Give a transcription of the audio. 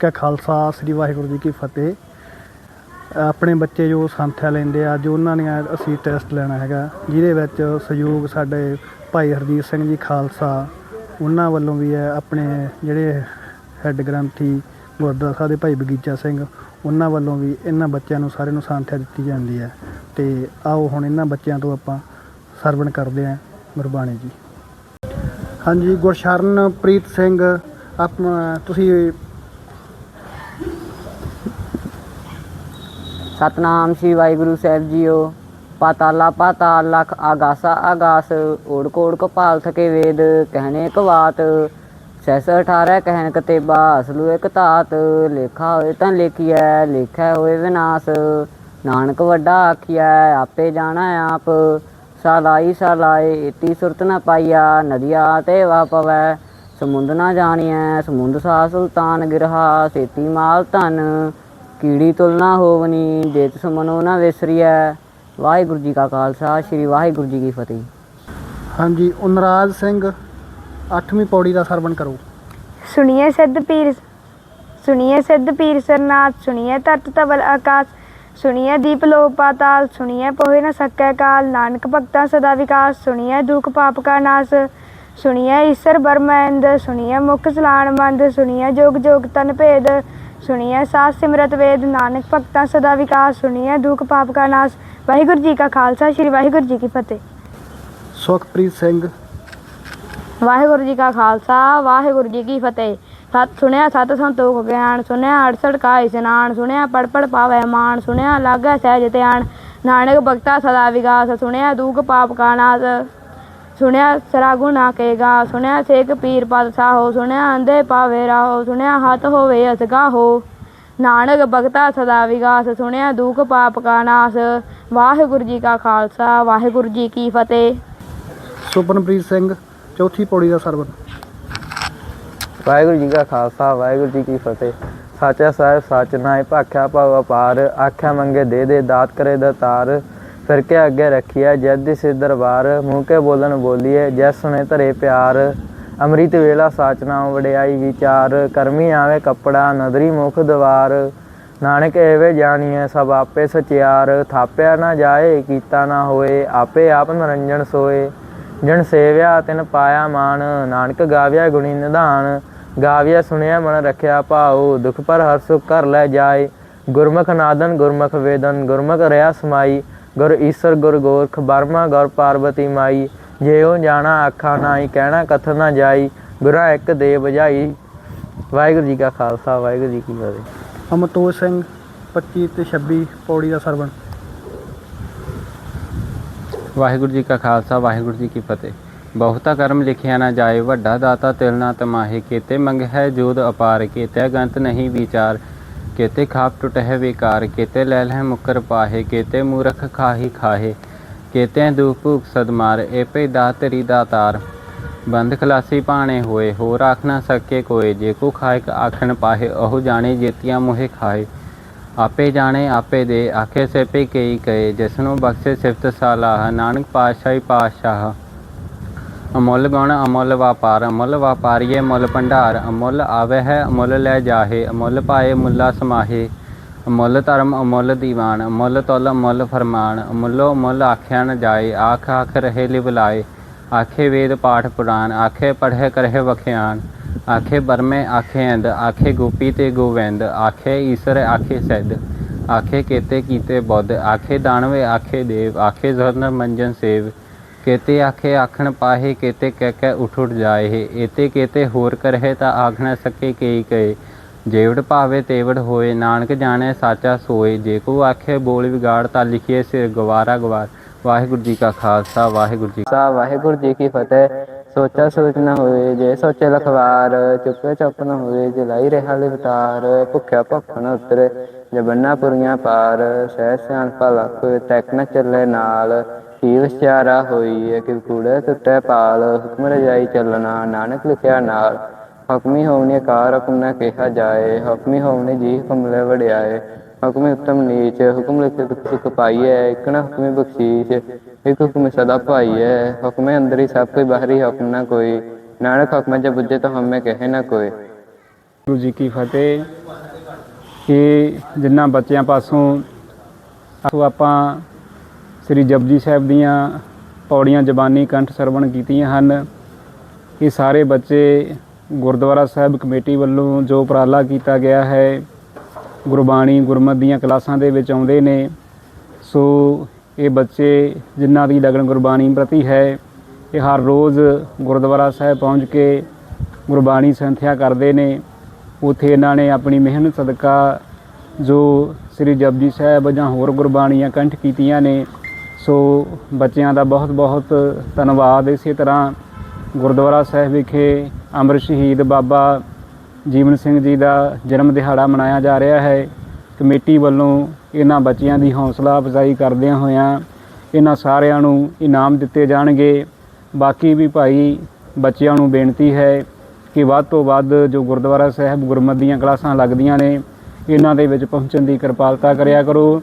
ਕਾ ਖਾਲਸਾ, ਸ੍ਰੀ ਵਾਹਿਗੁਰੂ ਜੀ ਕੀ ਫਤਿਹ। ਆਪਣੇ ਬੱਚੇ ਜੋ ਸੰਥਿਆ ਲੈਂਦੇ ਆ ਜੋ ਉਹਨਾਂ ਨੇ ਅਸੀਂ ਟੈਸਟ ਲੈਣਾ ਹੈਗਾ। ਜਿਹਦੇ ਵਿੱਚ ਸਹਿਯੋਗ ਸਾਡੇ ਭਾਈ ਹਰਜੀਤ ਸਿੰਘ ਜੀ ਖਾਲਸਾ, ਉਹਨਾਂ ਵੱਲੋਂ ਵੀ ਹੈ ਆਪਣੇ ਜਿਹੜੇ ਹੈੱਡ ਗ੍ਰੰਥੀ ਗੁਰਦੁਆਰਾ ਸਾਹਿਬ ਦੇ ਭਾਈ ਬਗੀਚਾ ਸਿੰਘ, ਉਹਨਾਂ ਵੱਲੋਂ ਵੀ ਇਹਨਾਂ ਬੱਚਿਆਂ ਨੂੰ ਸਾਰਿਆਂ ਨੂੰ ਸੰਥਿਆ ਦਿੱਤੀ ਜਾਂਦੀ ਹੈ। ਤੇ ਆਓ ਹੁਣ ਇਹਨਾਂ ਬੱਚਿਆਂ ਤੋਂ ਆਪਾਂ ਸਰਵਣ ਕਰਦੇ ਹਾਂ, ਗੁਰਬਾਣੀ ਜੀ। ਹਾਂਜੀ ਗੁਰਸ਼ਰਨਪ੍ਰੀਤ ਸਿੰਘ, ਆਪਣਾ ਤੁਸੀਂ ਸਤਨਾਮ ਸ੍ਰੀ ਵਾਹਿਗੁਰੂ ਸਾਹਿਬ ਜੀਓ। ਪਾਤਾਲਾ ਪਾਤਾਲ ਲਖ ਆਗਾਸਾ ਆਗਾਸ ਓੜ ਕੋੜ ਕਪਾਲ ਥਕੇ ਵੇਦ, ਕਹਿਣੇ ਕਵਾਤ ਬਾਤ ਸੈਸ 18 ਕਹਿਣ ਕਤੇਬਾ, ਅਸਲੂ ਇੱਕ ਧਾਤ। ਲੇਖਾ ਹੋਏ ਤਾਂ ਲੇਖੀਐ ਲੇਖਿਆ ਹੋਏ ਵਿਨਾਸ਼। ਨਾਨਕ ਵੱਡਾ ਆਖਿਆ ਆਪੇ ਜਾਣਾ ਆਪ। ਸਾਲਾਈ ਸਾਲਾਏ ਇਤੀ ਸੁਰਤ ਨ ਪਾਈਆ, ਨਦੀਆ ਤੇ ਵਾ ਪਵੈ। ਸਮੁੰਦ ਨਾ ਜਾਣੀਐ, ਸਮੁੰਦ ਸਾ ਸੁਲਤਾਨ ਗਿਰਹਾ, ਸੇਤੀ ਮਾਲ ਧਨ। ਕੀੜੀ ਤੁਲਨਾ ਹੋਵਨੀ ਜੇਤ ਸਮਨੋ ਨਾ ਵਿਸਰੀਐ। ਵਾਹਿਗੁਰੂ ਜੀ ਕਾ ਖਾਲਸਾ ਸ੍ਰੀ ਵਾਹਿਗੁਰੂ ਜੀ ਕੀ ਫਤਿਹ। ਹਾਂਜੀ ਉਨਰਾਜ ਸਿੰਘ 8ਵੀਂ ਪੌੜੀ ਦਾ ਸਰਵਣ ਕਰੋ। ਸੁਣੀਏ ਸਿੱਧ ਪੀਰ ਸੁਣੀਏ ਸਿੱਧ ਪੀਰ ਸਰਨਾਥ ਸੁਣੀਏ ਧਰਤ ਤਵਲ ਆਕਾਸ਼ ਸੁਣੀਏ ਦੀਪ ਲੋਕ ਪਾਤਾਲ ਸੁਣੀਏ ਪੋਹੇ ਨ ਸਕੈ ਕਾਲ ਨਾਨਕ ਭਗਤਾਂ ਸਦਾ ਵਿਕਾਸ ਸੁਣੀਏ ਦੁਖ ਪਾਪ ਕਾ ਨਾਸ ਸੁਣੀਏ ਈਸ਼ਰ ਬਰਮੈਂਦ ਸੁਣੀਏ ਮੁਖ ਸਲਾਣ ਮੰਦ ਸੁਣੀਏ ਜੋਗ ਜੋਗ ਤਨ ਭੇਦ ਸੁਣੀਏ ਸਾਸ ਸਿਮਰਤ ਵੇਦ ਨਾਨਕ ਭਗਤਾਂ ਸਦਾ ਵਿਕਾਸ ਸੁਣੀਏ ਦੁਖ ਪਾਪ ਕਾ ਨਾਸ। ਵਾਹਿਗੁਰੂ ਜੀ ਕਾ ਖਾਲਸਾ ਸ੍ਰੀ ਵਾਹਿਗੁਰੂ ਜੀ ਕੀ ਫਤਿਹ। ਸੁਖਪ੍ਰੀਤ ਸਿੰਘ। ਵਾਹਿਗੁਰੂ ਜੀ ਕਾ ਖਾਲਸਾ ਵਾਹਿਗੁਰੂ ਜੀ ਕੀ ਫਤਿਹ। ਸਤ ਸੁਣਿਆ ਸਤ ਸੰਤੋਖ ਗਿਆਨ ਸੁਣਿਆ ਅੜਸੜ ਕਾ ਇਸਨਾਨ ਸੁਣਿਆ ਪੜ ਪੜ ਪਾਵੈ ਮਾਨ ਸੁਣਿਆ ਲਾਗੈ ਸਹਿਜ ਧਿਆਨ। ਨਾਨਕ ਭਗਤਾ ਸਦਾ ਵਿਗਾਸ ਸੁਣਿਆ ਦੂਖ ਪਾਪ ਕਾ ਨਾਸ। ਸੁਣਿਆ ਸਰਾ ਗੁਨਾ ਕੇਗਾ ਸੁਣਿਆ ਸੇਖ ਪੀਰ ਪਦ ਸਾਹੋ ਸੁਣਿਆ ਅੰਦੇ ਪਾਵੇ ਰਾਹੋ ਸੁਣਿਆ ਹੱਥ ਹੋਵੇ ਅਸਗਾ ਹੋ। ਨਾਨਕ ਭਗਤਾ ਸਦਾ ਵਿਗਾਸ ਸੁਣਿਆ ਦੁਖ ਪਾਪ ਕਾ ਨਾਸ। ਵਾਹਿਗੁਰੂ ਜੀ ਕਾ ਖਾਲਸਾ ਵਾਹਿਗੁਰੂ ਜੀ ਕੀ ਫਤਿਹ। ਸੁਪਨਪ੍ਰੀਤ ਸਿੰਘ ਚੌਥੀ ਪੌੜੀ ਦਾ ਸਰਵਣ। ਵਾਹਿਗੁਰੂ ਜੀ ਕਾ ਖਾਲਸਾ ਵਾਹਿਗੁਰੂ ਜੀ ਕੀ ਫਤਿਹ। ਸਾਚਾ ਸਾਹਿਬ ਸੱਚ ਨਾਇ ਭਾਖਿਆ ਭਵ ਅਪਾਰ। ਆਖਿਆ ਮੰਗੇ ਦੇ ਦੇ ਦਾਤ ਕਰੇ ਦਾਤਾਰ। ਫਿਰ ਕੇ ਅੱਗੇ ਰੱਖਿਆ ਜਦ ਦਿ ਸਿਰ ਦਰਬਾਰ ਮੂੰਹ ਕੇ ਬੋਲਣ ਬੋਲੀਏ ਜੈ ਸੁਣੇ ਧਰੇ ਪਿਆਰ। ਅੰਮ੍ਰਿਤ ਵੇਲਾ ਸਾਚਨਾ ਵਡਿਆਈ ਵਿਚਾਰ, ਕਰਮੀ ਆਵੇ ਕੱਪੜਾ, ਨਦਰੀ ਮੁਖ ਦਵਾਰ। ਨਾਨਕ ਐਵੇਂ ਜਾਣੀਐ ਸਭ ਆਪੇ ਸਚਿਆਰ, ਥਾਪਿਆ ਨਾ ਜਾਏ, ਕੀਤਾ ਨਾ ਹੋਏ, ਆਪੇ ਆਪ ਨਰੰਜਨ ਸੋਏ। ਜਣ ਸੇਵਿਆ ਤਿਨ ਪਾਇਆ ਮਾਨ ਨਾਨਕ ਗਾਵਿਆ ਗੁਣੀ ਨਿਧਾਨ। ਗਾਵਿਆ ਸੁਣਿਆ ਮਨ ਰੱਖਿਆ ਭਾਉ, ਦੁਖ ਪਰ ਹਰ ਸੁਖ ਕਰ ਲੈ ਜਾਏ। ਗੁਰਮੁਖ ਨਾਦਨ, ਗੁਰਮੁਖ ਵੇਦਨ, ਗੁਰਮੁਖ ਰਿਆ ਸਮਾਈ। ਗੁਰ ਈਸਰ ਗੁਰ ਗੋਰਖ ਬਰਮਾ ਗੁਰ ਪਾਰਵਤੀ ਮਾਈ ਜਿਉ ਜਾਣਾ ਆਖਾ ਨਾਈ ਕਹਿਣਾ ਕਥ ਨਾ ਜਾਈ ਗੁਰਾਂ ਇੱਕ ਦੇ ਬਜਾਈ ਵਾਹਿਗੁਰੂ ਜੀ ਕਾ ਖਾਲਸਾ ਵਾਹਿਗੁਰੂ ਜੀ ਕੀ ਫਤਿਹ। ਅਮਤੋਜ ਸਿੰਘ 25 ਤੇ 26 ਪੌੜੀ ਦਾ ਸਰਵਣ। ਵਾਹਿਗੁਰੂ ਜੀ ਕਾ ਖਾਲਸਾ ਵਾਹਿਗੁਰੂ ਜੀ ਕੀ ਫਤਿਹ। ਬਹੁਤਾ ਕਰਮ ਲਿਖਿਆ ਨਾ ਜਾਏ ਵੱਡਾ ਦਾਤਾ ਤਿਲ ਨਾ ਤਮਾਹੇ ਕੀਤੇ ਮੰਗ ਹੈ ਜੋਦ ਅਪਾਰ ਕੀਤੇ ਗੰਤ ਨਹੀਂ ਵਿਚਾਰ। ਕੀਤੇ ਖਾਪ ਟੁਟ ਹੈ ਵਿਕਾਰ, ਕੀਤੇ ਲੈ ਲੈ ਮੁਕਰ ਪਾਹੇ, ਕੀਤੇ ਮੂਰਖ ਖਾਹੀ ਖਾਹੇ ਕੀਤੇ ਦੁਖ ਭੂਖ ਸਦਮਾਰ ਏ ਪੇ ਦਾਤਰੀ ਦਾਤਾਰ ਬੰਦ ਖਲਾਸੀ ਪਾਣੇ ਹੋਏ, ਹੋਰ ਆਖ ਨਾ ਸਕੇ ਕੋਏ, ਜੇ ਕੋ ਖਾਇਕ ਆਖਣ ਪਾਹੇ, ਉਹ ਜਾਣੇ ਜੇਤੀਆਂ ਮੋਹਿ ਖਾਏ। ਆਪੇ ਜਾਣੇ, ਆਪੇ ਦੇ, ਆਖੇ ਸੇਪੇ ਕਈ ਕਏ ਜਿਸਨੂੰ ਬਖਸ਼ੇ ਸਿਫਤ ਸਾਲਾਹ, ਨਾਨਕ ਪਾਤਸ਼ਾਹੀ ਪਾਤਸ਼ਾਹ। ਅਮੁੱਲ ਗੁਣ, ਅਮੁੱਲ ਵਾਪਾਰ, ਅਮੁੱਲ ਵਾਪਾਰੀਏ ਮੁੱਲ ਭੰਡਾਰ, ਅਮੁੱਲ ਆਵੇ ਹੈ, ਅਮੁੱਲ ਲੈ ਜਾਹੇ, ਅਮੁੱਲ ਪਾਏ ਮੁੱਲਾ ਸਮਾਹੇ। ਅਮੁੱਲ ਧਰਮ, ਅਮੁੱਲ ਦੀਵਾਨ, ਅਮੁੱਲ ਤੁਲ, ਅਮੁੱਲ ਫਰਮਾਨ, ਅਮੁੱਲੋ ਮੁੱਲ ਆਖਿਆ ਨ ਜਾਏ, ਆਖ ਆਖ ਰਹੇ ਲਿਵਲਾਏ ਆਖੇ ਵੇਦ ਪਾਠ ਪੁਰਾਨ, ਆਖੇ ਪੜ੍ਹੇ ਕਰਹਿ ਵਖਿਆਨ। ਆਖੇ ਬਰਮੇ, ਆਖੇ ਅੰਦ ਆਖੇ ਗੋਪੀ ਤੇ ਗੋਵਿੰਦ, ਆਖੇ ਈਸ਼ਰ, ਆਖੇ ਸੈਦ। ਆਖੇ ਕੇਤੇ ਕੀਤੇ ਬੁੱਧ, ਆਖੇ ਦਾਨਵੇ, ਆਖੇ ਦੇਵ, ਆਖੇ ਜ਼ਰਨ ਮੰਜਨ ਸੇਵ। ਕੇਤੇ ਆਖੇ ਆਖਣ ਪਾਹੇ ਕੇਤੇ ਕਹਿ ਕਹਿ ਉਠ ਉਠ ਜਾਏ ਏਤੇ ਕੇਤੇ ਹੋਰ ਕਰਹਿ ਤਾਂ ਆਖ ਨ ਸਕੇ ਕਈ ਕਏ ਜੇਵੜ ਭਾਵੇ ਤੇਵੜ ਹੋਏ ਨਾਨਕ ਜਾਣੈ ਸਾਚਾ ਸੋਏ ਜੇ ਕੋ ਆਖੇ ਬੋਲ ਵਿਗਾੜ ਤਾਂ ਲਿਖੀਏ ਸਿਰ ਗਵਾਰਾ ਗਵਾਰ ਵਾਹਿਗੁਰੂ ਜੀ ਕਾ ਖਾਲਸਾ ਵਾਹਿਗੁਰੂ ਜੀ ਕਾ ਵਾਹਿਗੁਰੂ ਜੀ ਕੀ ਫਤਿਹ ਸੋਚਾ ਸੋਚ ਨਾ ਹੋਏ ਜੇ ਸੋਚੇ ਲਖਵਾਰ ਚੁੱਪੇ ਚੁੱਪ ਨਾ ਹੋਏ ਜੇ ਲਾਈ ਰਿਹਾ ਲਿਵਤਾਰ ਭੁੱਖਿਆ ਭੁੱਖ ਨਾ ਉਤਰੇ ਜੇ ਪੁਰੀਆਂ ਪਾਰ ਸਹਿ ਸਿਆਣ ਭਲਖ ਤੈਕ ਨਾ ਚੱਲੇ ਨਾਲ ਕੀ ਵਿਚਾਰਾ ਹੋਈ ਹੈ ਕਿ ਕੂੜੇ ਟੁੱਟੇ ਪਾਲ, ਹੁਕਮ ਰਜਾਈ ਚੱਲਣਾ, ਨਾਨਕ ਲਿਖਿਆ ਨਾਲ। ਹੁਕਮੀ ਹੋਵਨੇ ਕਾਰ ਹੁਕਮ ਨਾ ਕਿਹਾ ਜਾਏ। ਹੁਕਮੀ ਹੋਵਨੇ ਜੀ ਹੁਕਮ ਲੈ ਵੜਿਆਏ ਹੁਕਮੇ ਉੱਤਮ ਨੀਚ, ਹੁਕਮ ਲਿਖੇ ਸੁਖ ਪਾਈਐ। ਇਕਣਾ ਹੁਕਮੇ ਬਖਸ਼ੀਸ਼, ਇੱਕ ਹੁਕਮ ਸਦਾ ਪਾਈਐ ਹੁਕਮੇ ਅੰਦਰ ਹੀ ਸਭ ਕੋਈ, ਬਾਹਰੀ ਹੁਕਮ ਨਾ ਕੋਈ। ਨਾਨਕ ਹੁਕਮ ਜੇ ਬੁੱਝੇ ਤਾਂ ਹਮੇ ਕਹੇ ਨਾ ਕੋਈ। ਗੁਰੂ ਜੀ ਕੀ ਫਤਿਹ। ਕਿ ਜਿੰਨਾ ਬੱਚਿਆਂ ਪਾਸੋਂ ਆਪਾਂ ਸ੍ਰੀ ਜਪਜੀ ਸਾਹਿਬ ਦੀਆਂ ਪੌੜੀਆਂ ਜ਼ਬਾਨੀ ਕੰਠ ਸਰਵਣ ਕੀਤੀਆਂ ਹਨ। ਇਹ ਸਾਰੇ ਬੱਚੇ ਗੁਰਦੁਆਰਾ ਸਾਹਿਬ ਕਮੇਟੀ ਵੱਲੋਂ ਜੋ ਉਪਰਾਲਾ ਕੀਤਾ ਗਿਆ ਹੈ, ਗੁਰਬਾਣੀ ਗੁਰਮਤ ਦੀਆਂ ਕਲਾਸਾਂ ਦੇ ਵਿੱਚ ਆਉਂਦੇ ਨੇ। ਸੋ ਇਹ ਬੱਚੇ ਜਿਨ੍ਹਾਂ ਦੀ ਲਗਨ ਗੁਰਬਾਣੀ ਪ੍ਰਤੀ ਹੈ, ਇਹ ਹਰ ਰੋਜ਼ ਗੁਰਦੁਆਰਾ ਸਾਹਿਬ ਪਹੁੰਚ ਕੇ ਗੁਰਬਾਣੀ ਸੰਥਿਆ ਕਰਦੇ ਨੇ। ਉਥੇ ਇਹਨਾਂ ਨੇ ਆਪਣੀ ਮਿਹਨਤ ਸਦਕਾ ਜੋ ਸ੍ਰੀ ਜਪਜੀ ਸਾਹਿਬ ਜਾਂ ਹੋਰ ਗੁਰਬਾਣੀਆਂ ਕੰਠ ਕੀਤੀਆਂ ਨੇ ਸੋ ਬੱਚਿਆਂ ਦਾ ਬਹੁਤ ਬਹੁਤ ਧੰਨਵਾਦ। ਇਸੇ ਤਰ੍ਹਾਂ ਗੁਰਦੁਆਰਾ ਸਾਹਿਬ ਵਿਖੇ ਅੰਮ੍ਰਿਤ ਸ਼ਹੀਦ ਬਾਬਾ ਜੀਵਨ ਸਿੰਘ ਜੀ ਦਾ ਜਨਮ ਦਿਹਾੜਾ ਮਨਾਇਆ ਜਾ ਰਿਹਾ ਹੈ। ਕਮੇਟੀ ਵੱਲੋਂ ਇਹਨਾਂ ਬੱਚਿਆਂ ਦੀ ਹੌਸਲਾ ਅਫਜ਼ਾਈ ਕਰਦਿਆਂ ਹੋਇਆਂ ਇਹਨਾਂ ਸਾਰਿਆਂ ਨੂੰ ਇਨਾਮ ਦਿੱਤੇ ਜਾਣਗੇ। ਬਾਕੀ ਵੀ ਭਾਈ ਬੱਚਿਆਂ ਨੂੰ ਬੇਨਤੀ ਹੈ ਕਿ ਵੱਧ ਤੋਂ ਵੱਧ ਜੋ ਗੁਰਦੁਆਰਾ ਸਾਹਿਬ ਗੁਰਮਤਿ ਦੀਆਂ ਕਲਾਸਾਂ ਲੱਗਦੀਆਂ ਨੇ, ਇਹਨਾਂ ਦੇ ਵਿੱਚ ਪਹੁੰਚਣ ਦੀ ਕਿਰਪਾਲਤਾ ਕਰਿਆ ਕਰੋ।